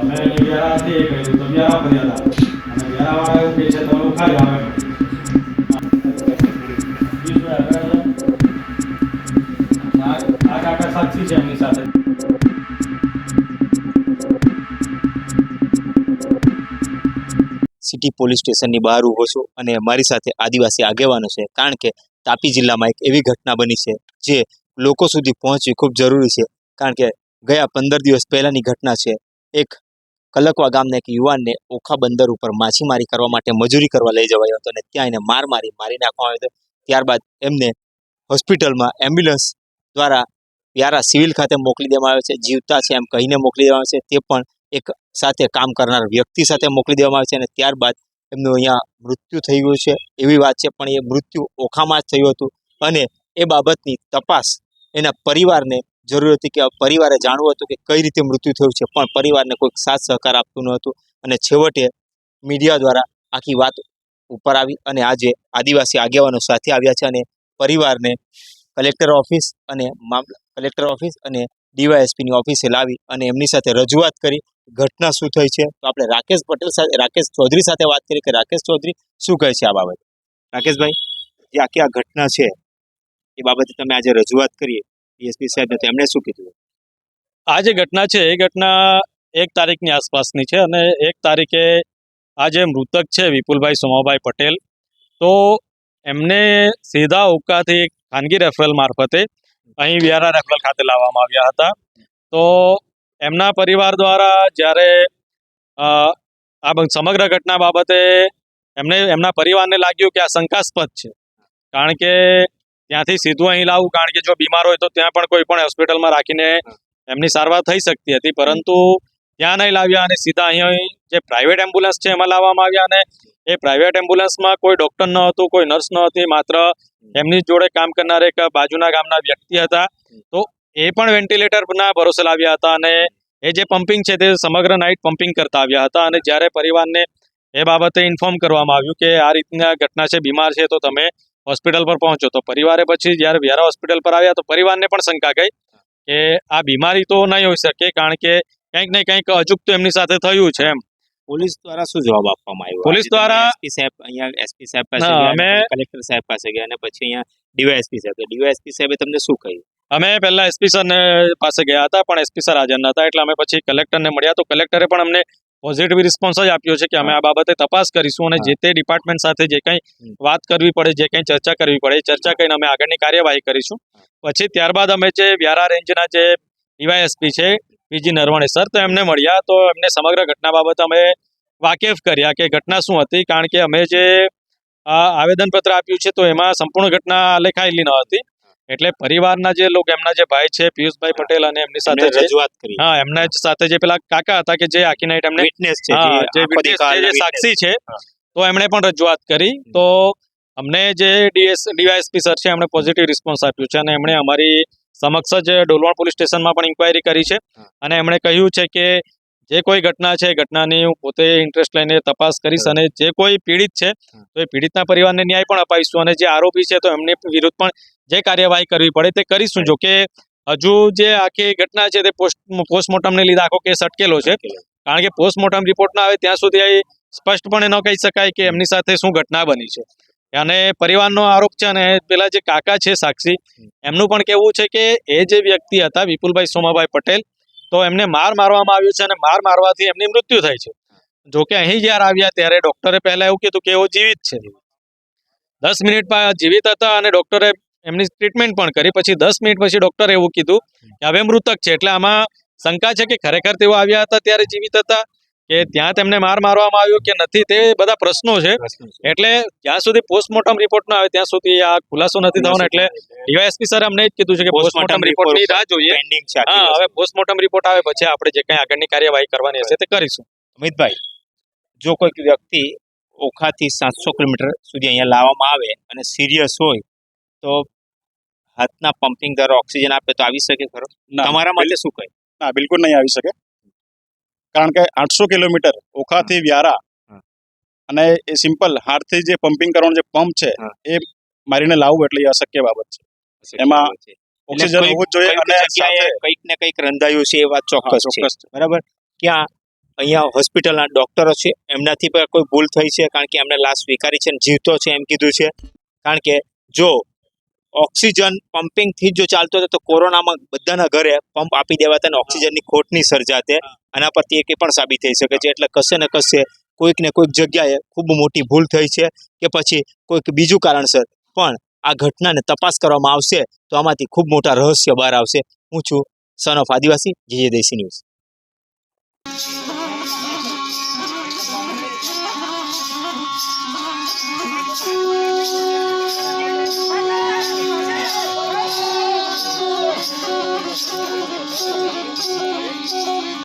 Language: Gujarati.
અમે અહીંયા વ્યારા હતી એ કહ્યું તો વ્યારા ફરિયાદ આપો અને વ્યારાવાળા એવું કહે છે તમે ઉખાડી આવે સિટી પોલીસ સ્ટેશનની બહાર ઊભો છું અને મારી સાથે આદિવાસી આગેવાનો છે. કારણ કે તાપી જિલ્લામાં એક એવી ઘટના બની છે જે લોકો સુધી પહોંચવી ખૂબ જરૂરી છે. કારણ કે ગયા પંદર દિવસ પહેલાંની ઘટના છે. એક કલકવા ગામના એક યુવાનને ઓખા બંદર ઉપર માછીમારી કરવા માટે મજૂરી કરવા લઈ જવાયો હતો અને ત્યાં એને માર મારી મારી નાખવામાં આવ્યો હતો. ત્યારબાદ એમને હોસ્પિટલમાં એમ્બ્યુલન્સ દ્વારા વ્યારા સિવિલ ખાતે મોકલી દેવામાં આવ્યો છે. જીવતા છે એમ કહીને મોકલી દેવામાં આવે છે. તે પણ એક સાથે કામ કરનાર વ્યક્તિ સાથે મોકલી દેવામાં આવે છે અને ત્યારબાદ એમનું અહીંયા મૃત્યુ થઈ ગયું છે. એવી વાત છે, પણ એ મૃત્યુ ઓખામાં જ થયું હતું. અને એ બાબતની તપાસ એના પરિવારને જરૂર હતી કે પરિવારે જાણવું હતું કે કઈ રીતે મૃત્યુ થયું છે, પણ પરિવારને કોઈ સાથ સહકાર આપતું ન હતું. અને છેવટે મીડિયા દ્વારા આખી વાત ઉપર આવી અને આજે આદિવાસી આગેવાનો સાથે આવ્યા છે અને પરિવારને કલેક્ટર ઓફિસ અને મામલા, કલેક્ટર ઓફિસ અને ડીવાયએસપીની ઓફિસે લાવી અને એમની સાથે રજૂઆત કરી. ઘટના શું થઈ છે? તો આપણે રાકેશ પટેલ સાથે, રાકેશ ચૌધરી સાથે વાત કરી કે રાકેશ ચૌધરી શું કહે છે આ બાબતે? રાકેશભાઈ, જે આખી આ ઘટના છે, એ બાબતે તમે આજે રજૂઆત કરીએ. ડીએસપી સાહેબને તો એમણે શું કીધું? આ જે ઘટના છે, એ ઘટના એક તારીખની આસપાસની છે અને એક તારીખે આ જે મૃતક છે, વિપુલભાઈ સોમાભાઈ પટેલ, તો એમને સીધા ઉકાથી ખાનગી રેફરલ મારફતે અહીં વ્યારા રેફરલ ખાતે લાવવામાં આવ્યા હતા. તો એમના પરિવાર દ્વારા જ્યારે આ સમગ્ર ઘટના બાબતે એમને, એમના પરિવારને લાગ્યું કે આ શંકાસ્પદ છે. કારણ કે ત્યાંથી સીધું અહીં લાવવું કારણ કે જો બીમાર હોય તો ત્યાં પણ કોઈ પણ હોસ્પિટલમાં રાખીને એમની સારવાર થઈ શકતી હતી. પરંતુ ત્યાં નહીં લાવ્યા અને સીધા અહીં જે પ્રાઇવેટ એમ્બ્યુલન્સ છે એમાં લાવવામાં આવ્યા અને એ પ્રાઇવેટ એમ્બ્યુલન્સમાં કોઈ ડૉક્ટર ન હતું, કોઈ નર્સ ન હતી, માત્ર એમની જોડે કામ કરનાર એક બાજુના ગામના વ્યક્તિ હતા. તો એ પણ વેન્ટિલેટરના ભરોસે લાવ્યા હતા અને એ જે પમ્પિંગ છે તે સમગ્ર નાઇટ પમ્પિંગ કરતા આવ્યા હતા અને જ્યારે પરિવારને એ બાબતે ઇન્ફોર્મ કરવામાં આવ્યું કે આ રીતના ઘટના છે બીમાર છે તો તમે હોસ્પિટલ પર પહોંચો. તો પરિવારે પછી જ્યારે વ્યારા હોસ્પિટલ પર આવ્યા તો પરિવારને પણ શંકા ગઈ કે આ બીમારી તો નહીં હોઈ શકે કારણ કે કંઈક ને કંઈક અચૂકતું એમની સાથે થયું છે એમ. પોલીસ દ્વારા શું જવાબ આપવામાં આવ્યો? પોલીસ દ્વારા- એસપી સાહેબ અહીંયા એસપી સાહેબ પાસે અમે- કલેક્ટર સાહેબ પાસે ગયા અને પછી અહીંયા ડીવાયએસપી સાહેબ. ડીવાયએસપી સાહેબે તમને શું કહ્યું? અમે પહેલા એસપી સર પાસે ગયા હતા પણ એસપી સર હાજર નહોતા એટલે અમે પછી કલેક્ટરને મળ્યા. તો કલેક્ટરે પણ અમને પોઝિટિવ રિસ્પોન્સ જ આપ્યો છે કે અમે આ બાબતે તપાસ કરીશું અને જે તે ડિપાર્ટમેન્ટ સાથે જે કંઈ વાત કરવી પડે જે કંઈ ચર્ચા કરવી પડે એ ચર્ચા કરીને અમે આગળની કાર્યવાહી કરીશું. પછી ત્યારબાદ અમે જે વ્યારા રેન્જના જે ડીવાયએસપી છે પીજી નરવણે સર તો એમને મળ્યા. તો એમને સમગ્ર ઘટના બાબત અમે વાકેફ કર્યા કે ઘટના શું હતી કારણ કે અમે જે આવેદનપત્ર આપ્યું છે તો એમાં સંપૂર્ણ ઘટના લેખાયેલી ન હતી. એટલે પરિવારના જે લોકો એમના જે ભાઈ છે પિયુષભાઈ પટેલ અને એમની સાથે રજૂઆત કરી. હા એમના સાથે જે પેલા કાકા હતા કે જે આખી નાઈટ એમને વિટનેસ છે જે. સાક્ષી છે તો એમણે પણ રજૂઆત કરી. તો અમને જે ડીએસ ડીવાયએસપી સર છે એમણે પોઝિટિવ રિસ્પોન્સ આપ્યું છે અને એમણે અમારી સમક્ષ જ ડોલવણ પોલીસ સ્ટેશનમાં પણ ઇન્ક્વાયરી કરી છે. અને એમણે કહ્યું છે કે જે કોઈ ઘટના છે ઘટનાની હું પોતે ઇન્ટરેસ્ટ લઈને તપાસ કરીશ અને જે કોઈ પીડિત છે તો એ પીડિતના પરિવારને ન્યાય પણ અપાવીશું અને જે આરોપી છે તો એમની વિરુદ્ધ પણ જે કાર્યવાહી કરવી પડે તે કરીશું. જો કે હજુ જે આખી ઘટના છે તે પોસ્ટ પોસ્ટમોર્ટમને લીધે આખો કેસ અટકેલો છે. કારણ કે પોસ્ટમોર્ટમ રિપોર્ટ ના આવે ત્યાં સુધી સ્પષ્ટપણે ન કહી શકાય કે એમની સાથે શું ઘટના બની છે. અને પરિવારનો આરોપ છે અને પેલા જે કાકા છે સાક્ષી, એમનું પણ કહેવું છે કે એ જે વ્યક્તિ હતા વિપુલભાઈ સોમાભાઈ પટેલ, તો એમને માર મારવામાં આવ્યું છે અને માર મારવાથી એમની મૃત્યુ થાય છે. જોકે અહીં જ્યારે આવ્યા ત્યારે ડોક્ટરે પહેલા એવું કીધું કે એઓ જીવિત છે. દસ મિનિટ જીવિત હતા અને ડોક્ટરે એમની ટ્રીટમેન્ટ પણ કરી. પછી દસ મિનિટ પછી ડોક્ટરે એવું કીધું કે હવે મૃતક છે. એટલે આમાં શંકા છે કે ખરેખર તેઓ આવ્યા હતા ત્યારે જીવિત હતા? કે ત્યાં તેમને માર મારવામાં આવ્યો કે નથી તે બધા પ્રશ્નો છે. એટલે જ્યાં સુધી પોસ્ટમોર્ટમ રિપોર્ટ ના આવે ત્યાં સુધી આ ખુલાસો નથી થવાનો. એટલે ડીવાયએસપી સર અમને જ કીધું છે કે પોસ્ટમોર્ટમ રિપોર્ટની રાહ જોઈએ. હા હવે પોસ્ટમોર્ટમ રિપોર્ટ આવે પછી આપણે જે કંઈ આગળની કાર્યવાહી કરવાની હશે તે કરીશું. અમિતભાઈ જો કોઈક વ્યક્તિ ઓખાથી સાતસો કિલોમીટર સુધી અહીંયા લાવવામાં આવે અને સિરિયસ હોય તો હાથના પમ્પિંગ દ્વારા ઓક્સિજન આપે તો આવી શકે ખરો? તમારા માટે શું કહે? ના બિલકુલ નહીં આવી શકે. કારણ કે આઠસો કિલોમીટર ઓખાથી વ્યારા અને એ સિમ્પલ હાથથી જે પમ્પિંગ કરવાનો જે પંપ છે એ મારીને લાવવું એટલે એ અશક્ય બાબત છે. એમાં ઓક્સિજન હોવું જોઈએ અને કંઈક ને કંઈક રંધાયું છે એ વાત ચોક્કસ ચોક્કસ બરાબર? ક્યાં અહીંયા હોસ્પિટલના ડોક્ટરો છે એમનાથી પણ કોઈ ભૂલ થઈ છે? કારણ કે એમને લાશ સ્વીકારી છે જીવતો છે એમ કીધું છે. કારણ કે જો ઓક્સિજન પમ્પિંગથી જ ચાલતો હતો, તો કોરોનામાં બધાના ઘરે પંપ આપી દેવાતા અને ઓક્સિજનની ખોટની સર્જાતે. આના પરથી એક પણ સાબિત થઈ શકે છે. એટલે કશે ને કશે કોઈક ને કોઈક જગ્યાએ ખૂબ મોટી ભૂલ થઈ છે કે પછી કોઈક બીજું કારણસર પણ આ ઘટનાને તપાસ કરવામાં આવશે તો આમાંથી ખૂબ મોટા રહસ્ય બહાર આવશે. હું છું son of Adivasi GJ Desi news